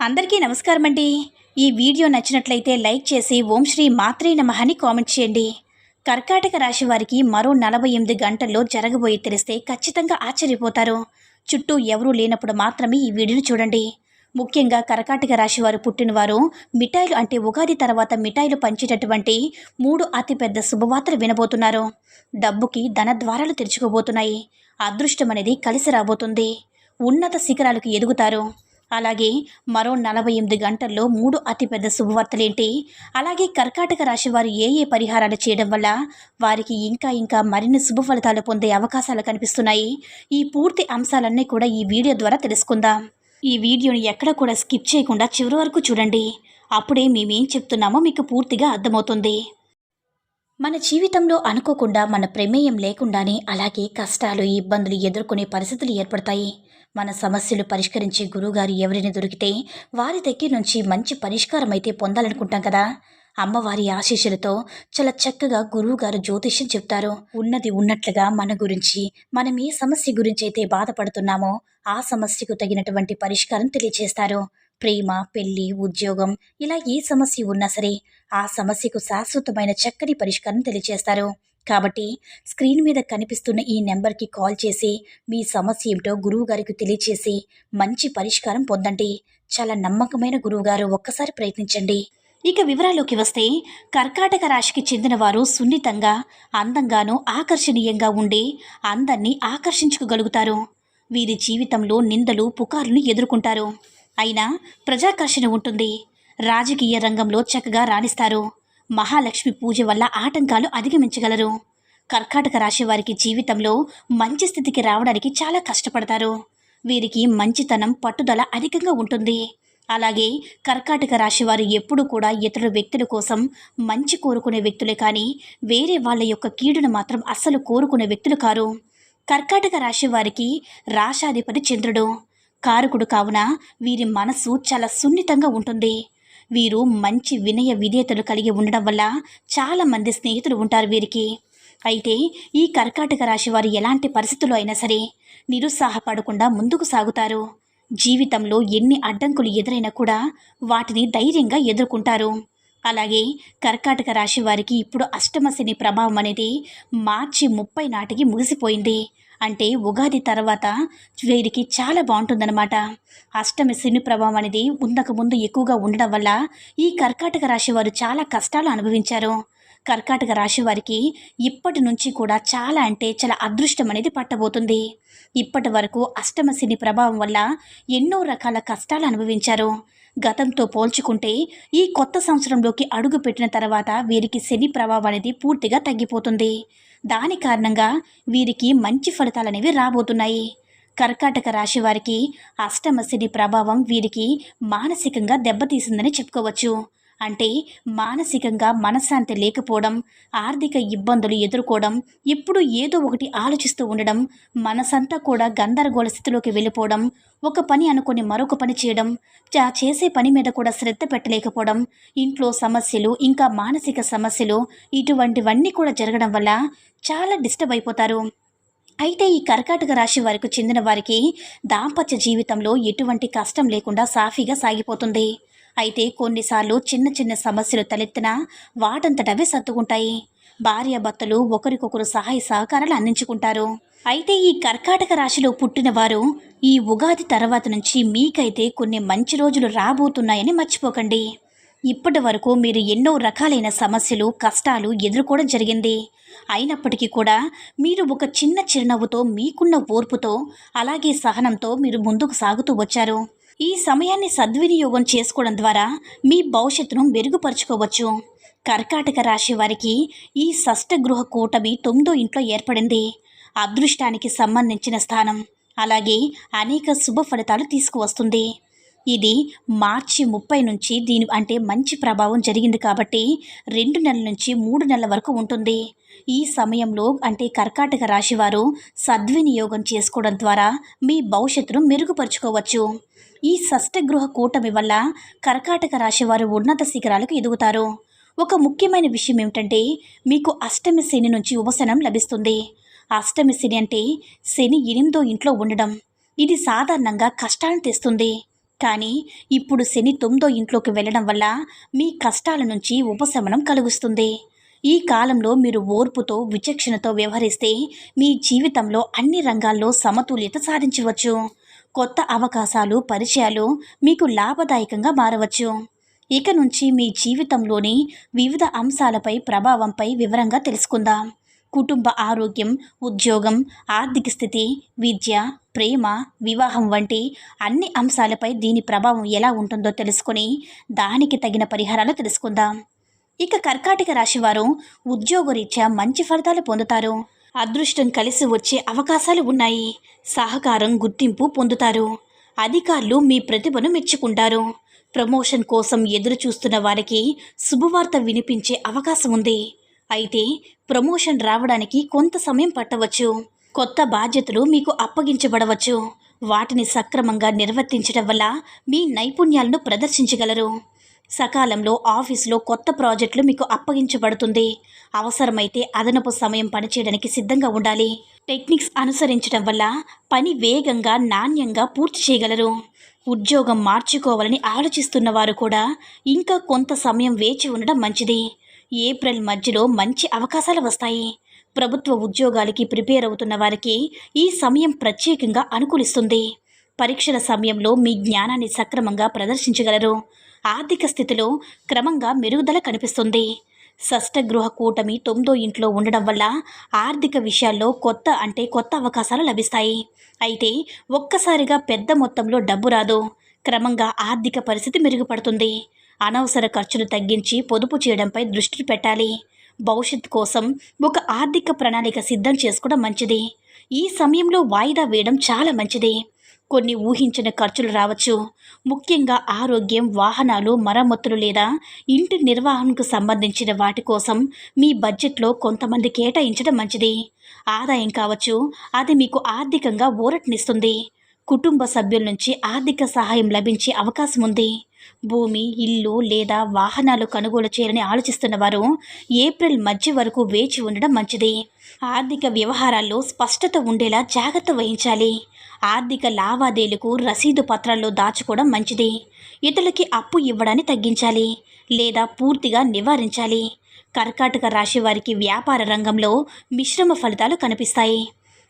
అందరికీ నమస్కారం అండి ఈ వీడియో నచ్చినట్లయితే లైక్ చేసి ఓం శ్రీ మాత్రే నమః అని కామెంట్ చేయండి. కర్కాటక రాశి వారికి మరో నలభై ఎనిమిది గంటల్లో జరగబోయే తెలిస్తే ఖచ్చితంగా ఆశ్చర్యపోతారు. చుట్టూ ఎవరూ లేనప్పుడు మాత్రమే ఈ వీడియోని చూడండి. ముఖ్యంగా కర్కాటక రాశి వారు పుట్టినవారు మిఠాయిలు అంటే ఉగాది తర్వాత మిఠాయిలు పంచేటటువంటి మూడు అతిపెద్ద శుభవార్తలు వినబోతున్నారు. డబ్బుకి ధన ద్వారాలు తెరుచుకోబోతున్నాయి. అదృష్టం అనేది కలిసి రాబోతుంది. ఉన్నత శిఖరాలకు ఎదుగుతారు. అలాగే మరో నలభై ఎనిమిది గంటల్లో మూడు అతిపెద్ద శుభవార్తలేంటి అలాగే కర్కాటక రాశి వారు ఏ ఏ పరిహారాలు చేయడం వల్ల వారికి ఇంకా ఇంకా మరిన్ని శుభ ఫలితాలు పొందే అవకాశాలు కనిపిస్తున్నాయి? ఈ పూర్తి అంశాలన్నీ కూడా ఈ వీడియో ద్వారా తెలుసుకుందాం. ఈ వీడియోని ఎక్కడ కూడా స్కిప్ చేయకుండా చివరి వరకు చూడండి. అప్పుడే మేమేం చెప్తున్నామో మీకు పూర్తిగా అర్థమవుతుంది. మన జీవితంలో అనుకోకుండా మన ప్రమేయం లేకుండానే అలాగే కష్టాలు ఇబ్బందులు ఎదుర్కొనే పరిస్థితులు ఏర్పడతాయి. మన సమస్యలు పరిష్కరించే గురువుగారు ఎవరిని దొరికితే వారి దగ్గర నుంచి మంచి పరిష్కారం అయితే పొందాలనుకుంటాం కదా. అమ్మవారి ఆశీస్సులతో చాలా చక్కగా గురువుగారు జ్యోతిష్యం చెప్తారు. ఉన్నది ఉన్నట్లుగా మన గురించి మనం ఏ సమస్య గురించి అయితే బాధపడుతున్నామో ఆ సమస్యకు తగినటువంటి పరిష్కారం తెలియజేస్తారు ప్రేమ పెళ్ళి ఉద్యోగం ఇలా ఏ సమస్య ఉన్నా సరే ఆ సమస్యకు శాశ్వతమైన చక్కని పరిష్కారం తెలియజేస్తారు కాబట్టి స్క్రీన్ మీద కనిపిస్తున్న ఈ నెంబర్కి కాల్ చేసి మీ సమస్య ఏమిటో గురువు గారికి తెలియచేసి మంచి పరిష్కారం పొందండి. చాలా నమ్మకమైన గురువుగారు ఒక్కసారి ప్రయత్నించండి. ఇక వివరాల్లోకి వస్తే కర్కాటక రాశికి చెందిన వారు సున్నితంగా అందంగానూ ఆకర్షణీయంగా ఉండి అందరినీ ఆకర్షించుకోగలుగుతారు. వీరి జీవితంలో నిందలు పుకార్లను ఎదుర్కొంటారు. అయినా ప్రజాకర్షణ ఉంటుంది. రాజకీయ రంగంలో చక్కగా రాణిస్తారు. మహాలక్ష్మి పూజ వల్ల ఆటంకాలు అధిగమించగలరు. కర్కాటక రాశి వారికి జీవితంలో మంచి స్థితికి రావడానికి చాలా కష్టపడతారు. వీరికి మంచితనం పట్టుదల అధికంగా ఉంటుంది. అలాగే కర్కాటక రాశి వారు ఎప్పుడు కూడా ఇతర వ్యక్తుల కోసం మంచి కోరుకునే వ్యక్తులే కానీ వేరే వాళ్ళ యొక్క కీడును మాత్రం అస్సలు కోరుకునే వ్యక్తులు కారు. కర్కాటక రాశి వారికి రాశాధిపతి చంద్రుడు. కారకుడు కావున వీరి మనస్సు చాలా సున్నితంగా ఉంటుంది. వీరు మంచి వినయ విధేయతలు కలిగి ఉండడం వల్ల చాలా మంది స్నేహితులు ఉంటారు వీరికి. అయితే ఈ కర్కాటక రాశి వారు ఎలాంటి పరిస్థితులు అయినా సరే నిరుత్సాహపడకుండా ముందుకు సాగుతారు. జీవితంలో ఎన్ని అడ్డంకులు ఎదురైనా కూడా వాటిని ధైర్యంగా ఎదుర్కొంటారు. అలాగే కర్కాటక రాశి వారికి ఇప్పుడు అష్టమశని ప్రభావం అనేది మార్చి ముప్పై నాటికి ముగిసిపోయింది. అంటే ఉగాది తర్వాత వీరికి చాలా బాగుంటుందన్నమాట. అష్టమి శని ప్రభావం అనేది ముందకు ముందు ఎక్కువగా ఉండడం వల్ల ఈ కర్కాటక రాశి వారు చాలా కష్టాలు అనుభవించారు. కర్కాటక రాశి వారికి ఇప్పటి నుంచి కూడా చాలా అంటే చాలా అదృష్టం అనేది పట్టబోతుంది. ఇప్పటి వరకు అష్టమ శని ప్రభావం వల్ల ఎన్నో రకాల కష్టాలు అనుభవించారు. గతంతో పోల్చుకుంటే ఈ కొత్త సంవత్సరంలోకి అడుగు పెట్టిన తర్వాత వీరికి శని ప్రభావం అనేది పూర్తిగా తగ్గిపోతుంది. దాని కారణంగా వీరికి మంచి ఫలితాలు అనేవి రాబోతున్నాయి. కర్కాటక రాశి వారికి అష్టమశని ప్రభావం వీరికి మానసికంగా దెబ్బతీసిందని చెప్పుకోవచ్చు. అంటే మానసికంగా మనశ్శాంతి లేకపోవడం ఆర్థిక ఇబ్బందులు ఎదుర్కోవడం ఎప్పుడు ఏదో ఒకటి ఆలోచిస్తూ ఉండడం మనసంతా కూడా గందరగోళ స్థితిలోకి వెళ్ళిపోవడం ఒక పని అనుకొని మరొక పని చేయడం చా చేసే పని మీద కూడా శ్రద్ధ పెట్టలేకపోవడం ఇంట్లో సమస్యలు ఇంకా మానసిక సమస్యలు ఇటువంటివన్నీ కూడా జరగడం వల్ల చాలా డిస్టర్బ్ అయిపోతారు. అయితే ఈ కర్కాటక రాశి వారికి చెందిన వారికి దాంపత్య జీవితంలో ఎటువంటి కష్టం లేకుండా సాఫీగా సాగిపోతుంది. అయితే కొన్నిసార్లు చిన్న చిన్న సమస్యలు తలెత్తినా వాటంతటవే సర్దుకుంటాయి. భార్యాభర్తలు ఒకరికొకరు సహాయ సహకారాలు అందించుకుంటారు. అయితే ఈ కర్కాటక రాశిలో పుట్టినవారు ఈ ఉగాది తర్వాత నుంచి మీకైతే కొన్ని మంచి రోజులు రాబోతున్నాయని మర్చిపోకండి. ఇప్పటి వరకు మీరు ఎన్నో రకాలైన సమస్యలు కష్టాలు ఎదుర్కోవడం జరిగింది. అయినప్పటికీ కూడా మీరు ఒక చిన్న చిరునవ్వుతో మీకున్న ఓర్పుతో అలాగే సహనంతో మీరు ముందుకు సాగుతూ వచ్చారు. ఈ సమయాన్ని సద్వినియోగం చేసుకోవడం ద్వారా మీ భవిష్యత్తును మెరుగుపరుచుకోవచ్చు. కర్కాటక రాశి వారికి ఈ షష్టగృహ కూటమి తొమ్మిదో ఇంట్లో ఏర్పడింది. అదృష్టానికి సంబంధించిన స్థానం అలాగే అనేక శుభ ఫలితాలు తీసుకువస్తుంది. ఇది మార్చి ముప్పై నుంచి దీని అంటే మంచి ప్రభావం జరిగింది కాబట్టి రెండు నెలల నుంచి మూడు నెలల వరకు ఉంటుంది. ఈ సమయంలో అంటే కర్కాటక రాశివారు సద్వినియోగం చేసుకోవడం ద్వారా మీ భవిష్యత్తును మెరుగుపరుచుకోవచ్చు. ఈ షష్టగృహ కూటమి వల్ల కర్కాటక రాశి వారు ఉన్నత శిఖరాలకు ఎదుగుతారు. ఒక ముఖ్యమైన విషయం ఏమిటంటే మీకు అష్టమి శని నుంచి ఉపశనం లభిస్తుంది. అష్టమి శని అంటే శని ఎనిమిదో ఇంట్లో ఉండడం. ఇది సాధారణంగా కష్టాలను తెస్తుంది. కానీ ఇప్పుడు శని తొమ్మిదో ఇంట్లోకి వెళ్ళడం వల్ల మీ కష్టాల నుంచి ఉపశమనం కలుగుస్తుంది. ఈ కాలంలో మీరు ఓర్పుతో విచక్షణతో వ్యవహరిస్తే మీ జీవితంలో అన్ని రంగాల్లో సమతుల్యత సాధించవచ్చు. కొత్త అవకాశాలు పరిచయాలు మీకు లాభదాయకంగా మారవచ్చు. ఇక నుంచి మీ జీవితంలోని వివిధ అంశాలపై ప్రభావంపై వివరంగా తెలుసుకుందాం. కుటుంబ ఆరోగ్యం ఉద్యోగం ఆర్థిక స్థితి విద్య ప్రేమ వివాహం వంటి అన్ని అంశాలపై దీని ప్రభావం ఎలా ఉంటుందో తెలుసుకుని దానికి తగిన పరిహారాలు తెలుసుకుందాం. ఇక కర్కాటక రాశివారు ఉద్యోగరీత్యా మంచి ఫలితాలు పొందుతారు. అదృష్టం కలిసి వచ్చే అవకాశాలు ఉన్నాయి. సహకారం గుర్తింపు పొందుతారు. అధికారులు మీ ప్రతిభను మెచ్చుకుంటారు. ప్రమోషన్ కోసం ఎదురు చూస్తున్న వారికి శుభవార్త వినిపించే అవకాశం ఉంది. అయితే ప్రమోషన్ రావడానికి కొంత సమయం పట్టవచ్చు. కొత్త బాధ్యతలు మీకు అప్పగించబడవచ్చు. వాటిని సక్రమంగా నిర్వర్తించడం వల్ల మీ నైపుణ్యాలను ప్రదర్శించగలరు. సకాలంలో ఆఫీసులో కొత్త ప్రాజెక్టులు మీకు అప్పగించబడుతుంది. అవసరమైతే అదనపు సమయం పనిచేయడానికి సిద్ధంగా ఉండాలి. టెక్నిక్స్ అనుసరించడం వల్ల పని వేగంగా నాణ్యంగా పూర్తి చేయగలరు. ఉద్యోగం మార్చుకోవాలని ఆలోచిస్తున్న వారు కూడా ఇంకా కొంత సమయం వేచి ఉండడం మంచిది. ఏప్రిల్ మధ్యలో మంచి అవకాశాలు వస్తాయి. ప్రభుత్వ ఉద్యోగాలకి ప్రిపేర్ అవుతున్న వారికి ఈ సమయం ప్రత్యేకంగా అనుకూలిస్తుంది. పరీక్షల సమయంలో మీ జ్ఞానాన్ని సక్రమంగా ప్రదర్శించగలరు. ఆర్థిక స్థితిలో క్రమంగా మెరుగుదల కనిపిస్తుంది. షష్టగృహ కూటమి తొమ్మిదో ఇంట్లో ఉండడం వల్ల ఆర్థిక విషయాల్లో కొత్త అంటే కొత్త అవకాశాలు లభిస్తాయి. అయితే ఒక్కసారిగా పెద్ద మొత్తంలో డబ్బు రాదు. క్రమంగా ఆర్థిక పరిస్థితి మెరుగుపడుతుంది. అనవసర ఖర్చులు తగ్గించి పొదుపు చేయడంపై దృష్టి పెట్టాలి. భవిష్యత్ కోసం ఒక ఆర్థిక ప్రణాళిక సిద్ధం చేసుకోవడం మంచిది. ఈ సమయంలో వాయిదా వేయడం చాలా మంచిది. కొన్ని ఊహించిన ఖర్చులు రావచ్చు. ముఖ్యంగా ఆరోగ్యం వాహనాలు మరమ్మతులు లేదా ఇంటి నిర్వహణకు సంబంధించిన వాటి కోసం మీ బడ్జెట్లో కొంతమంది కేటాయించడం మంచిది. ఆదాయం కావచ్చు అది మీకు ఆర్థికంగా ఊరటనిస్తుంది. కుటుంబ సభ్యుల నుంచి ఆర్థిక సహాయం లభించే అవకాశం ఉంది. భూమి ఇల్లు లేదా వాహనాలు కొనుగోలు చేయాలని ఆలోచిస్తున్న వారు ఏప్రిల్ మధ్య వరకు వేచి ఉండడం మంచిది. ఆర్థిక వ్యవహారాల్లో స్పష్టత ఉండేలా జాగ్రత్త వహించాలి. ఆర్థిక లావాదేవీలకు రసీదు పత్రాల్లో దాచుకోవడం మంచిది. ఇతరులకి అప్పు ఇవ్వడాన్ని తగ్గించాలి. లేదా పూర్తిగా నివారించాలి. కర్కాటక రాశి వారికి వ్యాపార రంగంలో మిశ్రమ ఫలితాలు కనిపిస్తాయి.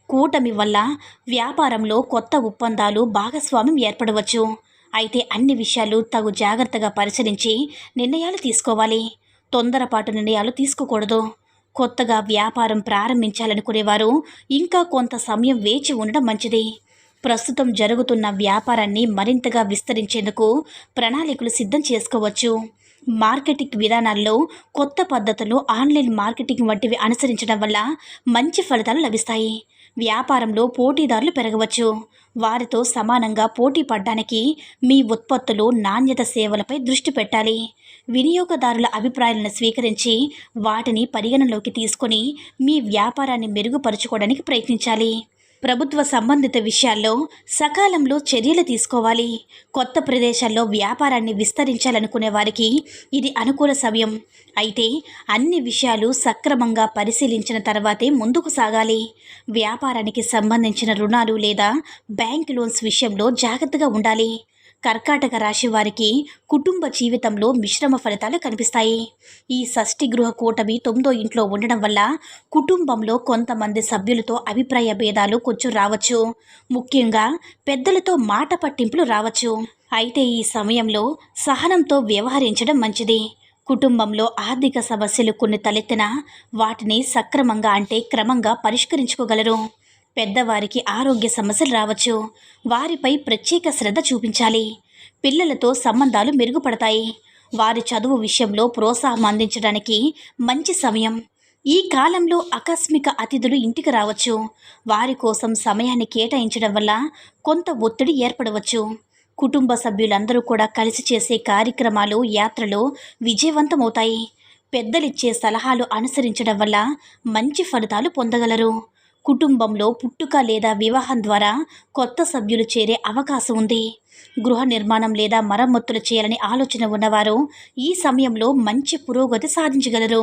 కూటమి వల్ల వ్యాపారంలో కొత్త ఒప్పందాలు భాగస్వామ్యం ఏర్పడవచ్చు. అయితే అన్ని విషయాలు తగు జాగ్రత్తగా పరిశీలించి నిర్ణయాలు తీసుకోవాలి. తొందరపాటు నిర్ణయాలు తీసుకోకూడదు. కొత్తగా వ్యాపారం ప్రారంభించాలనుకునేవారు ఇంకా కొంత సమయం వేచి ఉండడం మంచిది. ప్రస్తుతం జరుగుతున్న వ్యాపారాన్ని మరింతగా విస్తరించేందుకు ప్రణాళికలు సిద్ధం చేసుకోవచ్చు. మార్కెటింగ్ విధానాల్లో కొత్త పద్ధతులు ఆన్లైన్ మార్కెటింగ్ వంటివి అనుసరించడం వల్ల మంచి ఫలితాలు లభిస్తాయి. వ్యాపారంలో పోటీదారులు పెరగవచ్చు. వారితో సమానంగా పోటీ పడడానికి మీ ఉత్పత్తులు నాణ్యత సేవలపై దృష్టి పెట్టాలి. వినియోగదారుల అభిప్రాయాలను స్వీకరించి వాటిని పరిగణలోకి తీసుకొని మీ వ్యాపారాన్ని మెరుగుపరుచుకోవడానికి ప్రయత్నించాలి. ప్రభుత్వ సంబంధిత విషయాల్లో సకాలంలో చర్యలు తీసుకోవాలి. కొత్త ప్రదేశాల్లో వ్యాపారాన్ని విస్తరించాలనుకునే వారికి ఇది అనుకూల సమయం. అయితే అన్ని విషయాలు సక్రమంగా పరిశీలించిన తర్వాతే ముందుకు సాగాలి. వ్యాపారానికి సంబంధించిన రుణాలు లేదా బ్యాంక్ లోన్స్ విషయంలో జాగ్రత్తగా ఉండాలి. కర్కాటక రాశి వారికి కుటుంబ జీవితంలో మిశ్రమ ఫలితాలు కనిపిస్తాయి. ఈ షష్ఠి గృహ కూటమి తొమ్మిదో ఇంట్లో ఉండడం వల్ల కుటుంబంలో కొంతమంది సభ్యులతో అభిప్రాయ భేదాలు కొంచెం రావచ్చు. ముఖ్యంగా పెద్దలతో మాట పట్టింపులు రావచ్చు. అయితే ఈ సమయంలో సహనంతో వ్యవహరించడం మంచిది. కుటుంబంలో ఆర్థిక సమస్యలు కొన్ని తలెత్తినా వాటిని సక్రమంగా అంటే క్రమంగా పరిష్కరించుకోగలరు. పెద్దవారికి ఆరోగ్య సమస్యలు రావచ్చు. వారిపై ప్రత్యేక శ్రద్ధ చూపించాలి. పిల్లలతో సంబంధాలు మెరుగుపడతాయి. వారి చదువు విషయంలో ప్రోత్సాహం అందించడానికి మంచి సమయం. ఈ కాలంలో ఆకస్మిక అతిథులు ఇంటికి రావచ్చు. వారి కోసం సమయాన్ని కేటాయించడం వల్ల కొంత ఒత్తిడి ఏర్పడవచ్చు. కుటుంబ సభ్యులందరూ కూడా కలిసి చేసే కార్యక్రమాలు యాత్రలు విజయవంతమవుతాయి. పెద్దలిచ్చే సలహాలు అనుసరించడం వల్ల మంచి ఫలితాలు పొందగలరు. కుటుంబంలో పుట్టుక లేదా వివాహం ద్వారా కొత్త సభ్యులు చేరే అవకాశం ఉంది. గృహ నిర్మాణం లేదా మరమ్మతులు చేయాలని ఆలోచన ఉన్నవారు ఈ సమయంలో మంచి పురోగతి సాధించగలరు.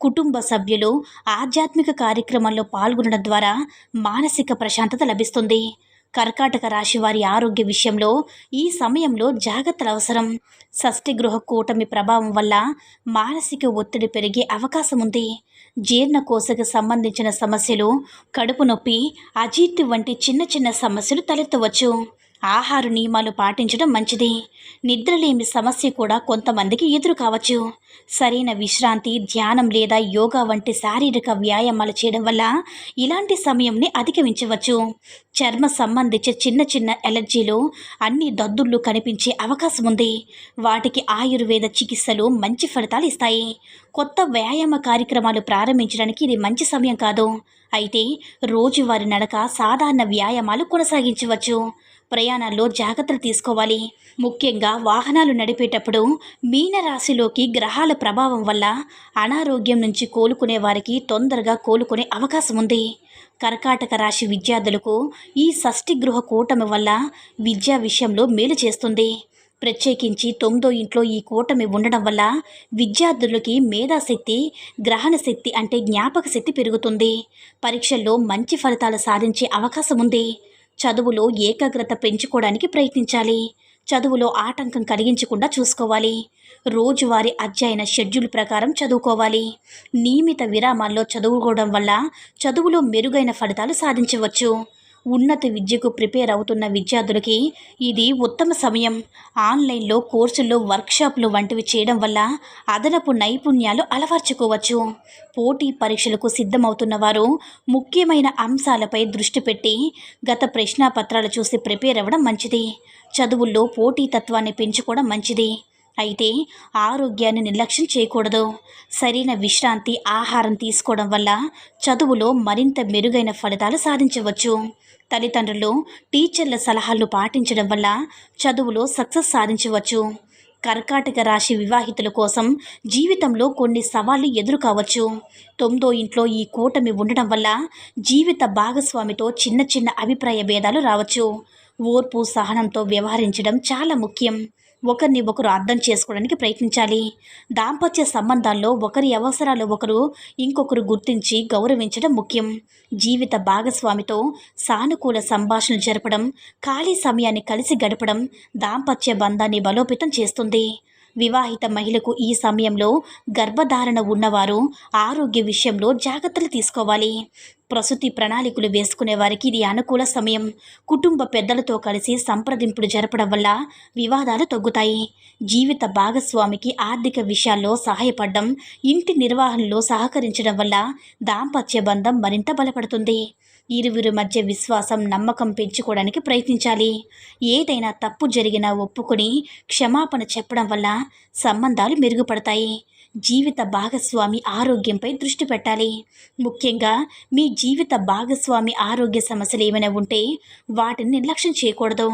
కుటుంబ సభ్యులు ఆధ్యాత్మిక కార్యక్రమాల్లో పాల్గొనడం ద్వారా మానసిక ప్రశాంతత లభిస్తుంది. కర్కాటక రాశి వారి ఆరోగ్య విషయంలో ఈ సమయంలో జాగ్రత్తలు అవసరం. షష్ఠి గృహ కూటమి ప్రభావం వల్ల మానసిక ఒత్తిడి పెరిగే అవకాశం ఉంది. జీర్ణకోశకు సంబంధించిన సమస్యలు కడుపు నొప్పి అజీర్తి వంటి చిన్న చిన్న సమస్యలు తలెత్తవచ్చు. ఆహార నియమాలు పాటించడం మంచిది. నిద్రలేమి సమస్య కూడా కొంతమందికి ఎదురు కావచ్చు. సరైన విశ్రాంతి ధ్యానం లేదా యోగా వంటి శారీరక వ్యాయామాలు చేయడం వల్ల ఇలాంటి సమయంని అధిగమించవచ్చు. చర్మ సంబంధించిన చిన్న చిన్న ఎలర్జీలు అన్ని దద్దుర్లు కనిపించే అవకాశం ఉంది. వాటికి ఆయుర్వేద చికిత్సలు మంచి ఫలితాలు ఇస్తాయి. కొత్త వ్యాయామ కార్యక్రమాలు ప్రారంభించడానికి ఇది మంచి సమయం కాదు. అయితే రోజువారి నడక సాధారణ వ్యాయామాలు కొనసాగించవచ్చు. ప్రయాణాల్లో జాగ్రత్తలు తీసుకోవాలి. ముఖ్యంగా వాహనాలు నడిపేటప్పుడు మీనరాశిలోకి గ్రహాల ప్రభావం వల్ల అనారోగ్యం నుంచి కోలుకునే వారికి తొందరగా కోలుకునే అవకాశం ఉంది. కర్కాటక రాశి విద్యార్థులకు ఈ షష్ఠి గృహ కూటమి వల్ల విద్యా విషయంలో మేలు చేస్తుంది. ప్రత్యేకించి తొమ్మిదో ఇంట్లో ఈ కూటమి ఉండడం వల్ల విద్యార్థులకి మేధాశక్తి గ్రహణ శక్తి అంటే జ్ఞాపక శక్తి పెరుగుతుంది. పరీక్షల్లో మంచి ఫలితాలు సాధించే అవకాశం ఉంది. చదువులో ఏకాగ్రత పెంచుకోవడానికి ప్రయత్నించాలి. చదువులో ఆటంకం కలిగించకుండా చూసుకోవాలి. రోజువారీ అధ్యయన షెడ్యూల్ ప్రకారం చదువుకోవాలి. నియమిత విరామాల్లో చదువుకోవడం వల్ల చదువులో మెరుగైన ఫలితాలు సాధించవచ్చు. ఉన్నత విద్యకు ప్రిపేర్ అవుతున్న విద్యార్థులకి ఇది ఉత్తమ సమయం. ఆన్లైన్లో కోర్సుల్లో వర్క్షాప్లు వంటివి చేయడం వల్ల అదనపు నైపుణ్యాలు అలవర్చుకోవచ్చు. పోటీ పరీక్షలకు సిద్ధమవుతున్న వారు ముఖ్యమైన అంశాలపై దృష్టి పెట్టి గత ప్రశ్నాపత్రాలు చూసి ప్రిపేర్ అవ్వడం మంచిది. చదువుల్లో పోటీతత్వాన్ని పెంచుకోవడం మంచిది. అయితే ఆరోగ్యాన్ని నిర్లక్ష్యం చేయకూడదు. సరైన విశ్రాంతి ఆహారం తీసుకోవడం వల్ల చదువులో మరింత మెరుగైన ఫలితాలు సాధించవచ్చు. తల్లిదండ్రులు టీచర్ల సలహాలు పాటించడం వల్ల చదువులో సక్సెస్ సాధించవచ్చు. కర్కాటక రాశి వివాహితుల కోసం జీవితంలో కొన్ని సవాళ్ళు ఎదురు కావచ్చు తొమ్మిదో ఇంట్లో ఈ కూటమి ఉండడం వల్ల జీవిత భాగస్వామితో చిన్న చిన్న అభిప్రాయ భేదాలు రావచ్చు. ఓర్పు సహనంతో వ్యవహరించడం చాలా ముఖ్యం. ఒకరిని ఒకరు అర్థం చేసుకోవడానికి ప్రయత్నించాలి. దాంపత్య సంబంధాల్లో ఒకరి అవసరాలు ఒకరు ఇంకొకరు గుర్తించి గౌరవించడం ముఖ్యం. జీవిత భాగస్వామితో సానుకూల సంభాషణ జరపడం ఖాళీ సమయాన్ని కలిసి గడపడం దాంపత్య బంధాన్ని బలోపేతం చేస్తుంది. వివాహిత మహిళకు ఈ సమయంలో గర్భధారణ ఉన్నవారు ఆరోగ్య విషయంలో జాగ్రత్తలు తీసుకోవాలి. ప్రసూతి ప్రణాళికలు వేసుకునే వారికి ఇది అనుకూల సమయం. కుటుంబ పెద్దలతో కలిసి సంప్రదింపులు జరపడం వల్ల వివాదాలు తగ్గుతాయి. జీవిత భాగస్వామికి ఆర్థిక విషయాల్లో సహాయపడడం ఇంటి నిర్వహణలో సహకరించడం వల్ల దాంపత్య బంధం మరింత బలపడుతుంది. ఇరువురి మధ్య విశ్వాసం నమ్మకం పెంచుకోవడానికి ప్రయత్నించాలి. ఏదైనా తప్పు జరిగినా ఒప్పుకొని క్షమాపణ చెప్పడం వల్ల సంబంధాలు మెరుగుపడతాయి. జీవిత భాగస్వామి ఆరోగ్యంపై దృష్టి పెట్టాలి. ముఖ్యంగా మీ జీవిత భాగస్వామి ఆరోగ్య సమస్యలు ఏమైనా ఉంటే వాటిని నిర్లక్ష్యం చేయకూడదు.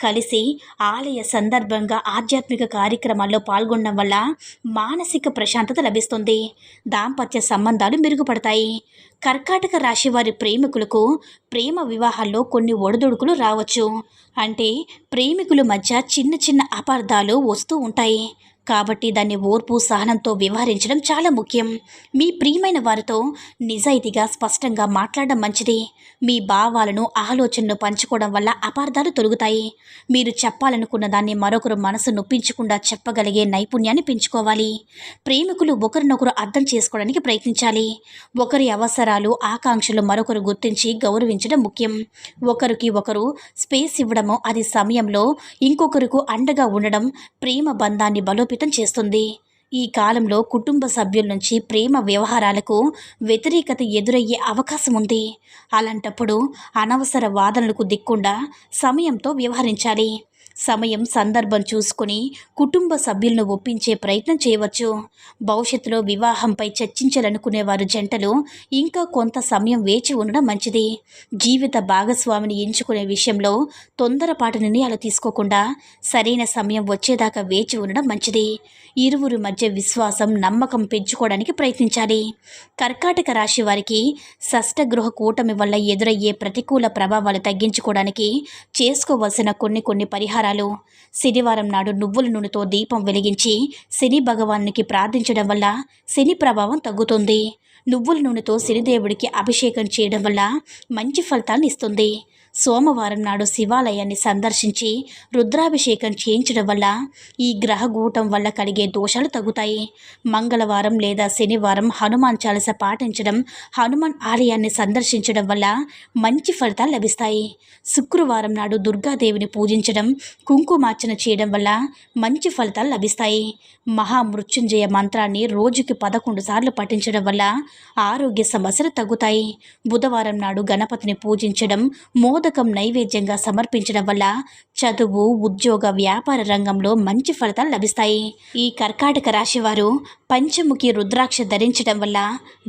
కలిసి ఆలయ సందర్భంగా ఆధ్యాత్మిక కార్యక్రమాల్లో పాల్గొనడం వల్ల మానసిక ప్రశాంతత లభిస్తుంది. దాంపత్య సంబంధాలు మెరుగుపడతాయి. కర్కాటక రాశి వారి ప్రేమికులకు ప్రేమ వివాహాల్లో కొన్ని ఒడిదుడుకులు రావచ్చు. అంటే ప్రేమికుల మధ్య చిన్న చిన్న అపార్థాలు వస్తూ ఉంటాయి. కాబట్టి దాన్ని ఓర్పు సహనంతో వ్యవహరించడం చాలా ముఖ్యం. మీ ప్రియమైన వారితో నిజాయితీగా స్పష్టంగా మాట్లాడడం మంచిది. మీ భావాలను ఆలోచనను పంచుకోవడం వల్ల అపార్థాలు తొలుగుతాయి. మీరు చెప్పాలనుకున్న దాన్ని మరొకరు మనసు నొప్పించకుండా చెప్పగలిగే నైపుణ్యాన్ని పెంచుకోవాలి. ప్రేమికులు ఒకరినొకరు అర్థం చేసుకోవడానికి ప్రయత్నించాలి. ఒకరి అవసరాలు ఆకాంక్షలు మరొకరు గుర్తించి గౌరవించడం ముఖ్యం. ఒకరికి ఒకరు స్పేస్ ఇవ్వడము అది సమయంలో ఇంకొకరికి అండగా ఉండడం ప్రేమ బంధాన్ని బలోపేతం ప్రభావితం చేస్తుంది. ఈ కాలంలో కుటుంబ సభ్యుల నుంచి ప్రేమ వ్యవహారాలకు వ్యతిరేకత ఎదురయ్యే అవకాశం ఉంది. అలాంటప్పుడు అనవసర వాదనలకు దిక్కుండా సమయంతో వ్యవహరించాలి. సమయం సందర్భం చూసుకుని కుటుంబ సభ్యులను ఒప్పించే ప్రయత్నం చేయవచ్చు. భవిష్యత్తులో వివాహంపై చర్చించాలనుకునేవారు జంటలు ఇంకా కొంత సమయం వేచి ఉండడం మంచిది. జీవిత భాగస్వామిని ఎంచుకునే విషయంలో తొందరపాటు నిర్ణయాలు తీసుకోకుండా సరైన సమయం వచ్చేదాకా వేచి ఉండడం మంచిది. ఇరువురు మధ్య విశ్వాసం నమ్మకం పెంచుకోవడానికి ప్రయత్నించాలి. కర్కాటక రాశి వారికి షష్టగృహ కూటమి వల్ల ఎదురయ్యే ప్రతికూల ప్రభావాలు తగ్గించుకోవడానికి చేసుకోవలసిన కొన్ని కొన్ని పరిహారాలు. శనివారం నాడు నువ్వుల నూనెతో దీపం వెలిగించి శని భగవానునికి ప్రార్థించడం వల్ల శని ప్రభావం తగ్గుతుంది. నువ్వుల నూనెతో శనిదేవుడికి అభిషేకం చేయడం వల్ల మంచి ఫలితాలను ఇస్తుంది. సోమవారం నాడు శివాలయాన్ని సందర్శించి రుద్రాభిషేకం చేయించడం వల్ల ఈ గ్రహగూటం వల్ల కలిగే దోషాలు తగ్గుతాయి. మంగళవారం లేదా శనివారం హనుమాన్ చాలస పాటించడం హనుమాన్ ఆలయాన్ని సందర్శించడం వల్ల మంచి ఫలితాలు లభిస్తాయి. శుక్రవారం నాడు దుర్గాదేవిని పూజించడం కుంకుమార్చన చేయడం వల్ల మంచి ఫలితాలు లభిస్తాయి. మహామృత్యుంజయ మంత్రాన్ని రోజుకి పదకొండు సార్లు పఠించడం వల్ల ఆరోగ్య సమస్యలు తగ్గుతాయి. బుధవారం నాడు గణపతిని పూజించడం మోదకం నైవేద్యంగా సమర్పించడం వల్ల చదువు ఉద్యోగ వ్యాపార రంగంలో మంచి ఫలితాలు లభిస్తాయి. ఈ కర్కాటక రాశి వారు పంచముఖి రుద్రాక్ష ధరించడం వల్ల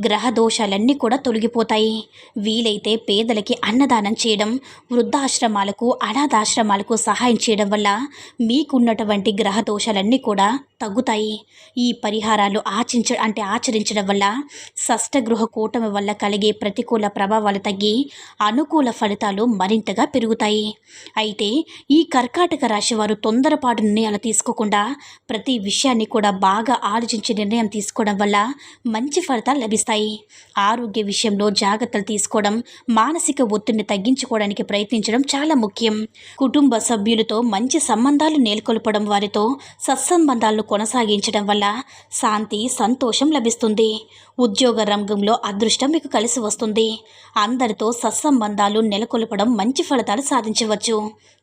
గ్రహ దోషాలన్నీ కూడా తొలగిపోతాయి. వీలైతే పేదలకి అన్నదానం చేయడం వృద్ధాశ్రమాలకు అనాథాశ్రమాలకు సహాయం చేయడం వల్ల మీకున్నటువంటి గ్రహ దోషాలన్నీ కూడా తగ్గుతాయి. ఈ పరిహారాలు ఆచించ అంటే ఆచరించడం వల్ల షష్టగృహ కూటమి వల్ల కలిగే ప్రతికూల ప్రభావాలు తగ్గి అనుకూల ఫలితాలు మరింతగా పెరుగుతాయి. అయితే ఈ కర్కాటక రాశి వారు తొందరపాటు నిర్ణయాలు తీసుకోకుండా ప్రతి విషయాన్ని కూడా బాగా ఆలోచించి నిర్ణయం తీసుకోవడం వల్ల మంచి ఫలితాలు లభిస్తాయి. ఆరోగ్య విషయంలో జాగ్రత్తలు తీసుకోవడం మానసిక ఒత్తిడిని తగ్గించుకోవడానికి ప్రయత్నించడం చాలా ముఖ్యం. కుటుంబ సభ్యులతో మంచి సంబంధాలు నెలకొల్పడం వారితో సత్సంబంధాలను కొనసాగించడం వల్ల శాంతి సంతోషం లభిస్తుంది. ఉద్యోగ రంగంలో అదృష్టం మీకు కలిసి వస్తుంది. అందరితో సత్సంబంధాలు నెలకొల్పడం మంచి ఫలితాలు సాధించవచ్చు.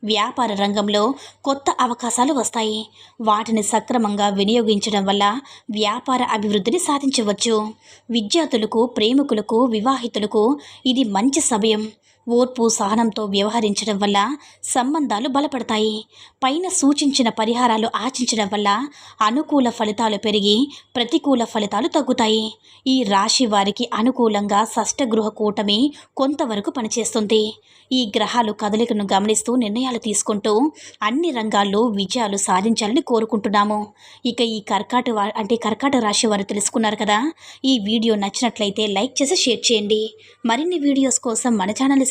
వ్యాపార రంగంలో కొత్త అవకాశాలు వస్తాయి. వాటిని సక్రమంగా వినియోగించడం వల్ల వ్యాపార అభివృద్ధిని సాధించవచ్చు. విద్యార్థులకు ప్రేమికులకు వివాహితులకు ఇది మంచి సమయం. ఓర్పు సహనంతో వ్యవహరించడం వల్ల సంబంధాలు బలపడతాయి. పైన సూచించిన పరిహారాలు ఆచించడం వల్ల అనుకూల ఫలితాలు పెరిగి ప్రతికూల ఫలితాలు తగ్గుతాయి. ఈ రాశి వారికి అనుకూలంగా షష్టగృహ కూటమి కొంతవరకు పనిచేస్తుంది. ఈ గ్రహాలు కదలికను గమనిస్తూ నిర్ణయాలు తీసుకుంటూ అన్ని రంగాల్లో విజయాలు సాధించాలని కోరుకుంటున్నాము. ఇక ఈ కర్కాట అంటే కర్కాట రాశి వారు తెలుసుకున్నారు కదా? ఈ వీడియో నచ్చినట్లయితే లైక్ చేసి షేర్ చేయండి. మరిన్ని వీడియోస్ కోసం మన ఛానల్ని